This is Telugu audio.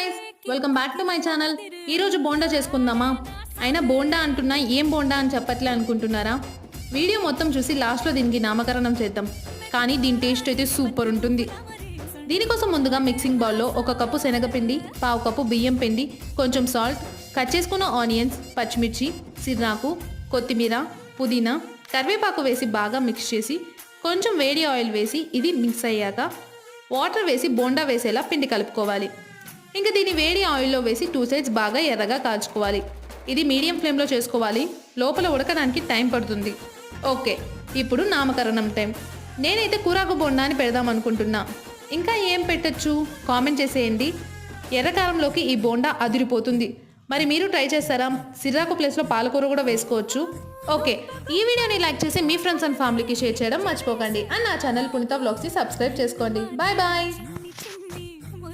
Guys welcome back to my channel ఈరోజు బోండా చేసుకుందామా? అయినా బోండా అంటున్నా ఏం బోండా అని చెప్పట్లే అనుకుంటున్నారా? వీడియో మొత్తం చూసి లాస్ట్లో దీనికి నామకరణం చేద్దాం. కానీ దీని టేస్ట్ అయితే సూపర్ ఉంటుంది. దీనికోసం ముందుగా మిక్సింగ్ బౌల్లో ఒక కప్పు శనగపిండి పావు కప్పు బియ్యం పిండి కొంచెం సాల్ట్ కట్ చేసుకున్న ఆనియన్స్ పచ్చిమిర్చి సిర్రాకు కొత్తిమీర పుదీనా కరివేపాకు వేసి బాగా మిక్స్ చేసి కొంచెం వేడి ఆయిల్ వేసి ఇది మిక్స్ అయ్యాక వాటర్ వేసి బోండా వేసేలా పిండి కలుపుకోవాలి. ఇంకా దీన్ని వేడి ఆయిల్లో వేసి టూ సైడ్స్ బాగా ఎర్రగా కాల్చుకోవాలి. ఇది మీడియం ఫ్లేమ్లో చేసుకోవాలి. లోపల ఉడకడానికి టైం పడుతుంది. ఓకే ఇప్పుడు నామకరణం టైం. నేనైతే కూరాకు బోండా అని పెడదాం అనుకుంటున్నా. ఇంకా ఏం పెట్టచ్చు? కామెంట్ చేసేయండి. ఎర్రకారంలోకి ఈ బోండా అదిరిపోతుంది. మరి మీరు ట్రై చేస్తారా? సిర్రాకు ప్లేస్లో పాలకూర కూడా వేసుకోవచ్చు. ఓకే ఈ వీడియోని లైక్ చేసి మీ ఫ్రెండ్స్ అండ్ ఫ్యామిలీకి షేర్ చేయడం మర్చిపోకండి. అండ్ నా ఛానల్ పుణిత వ్లాగ్స్ని సబ్స్క్రైబ్ చేసుకోండి. Bye bye.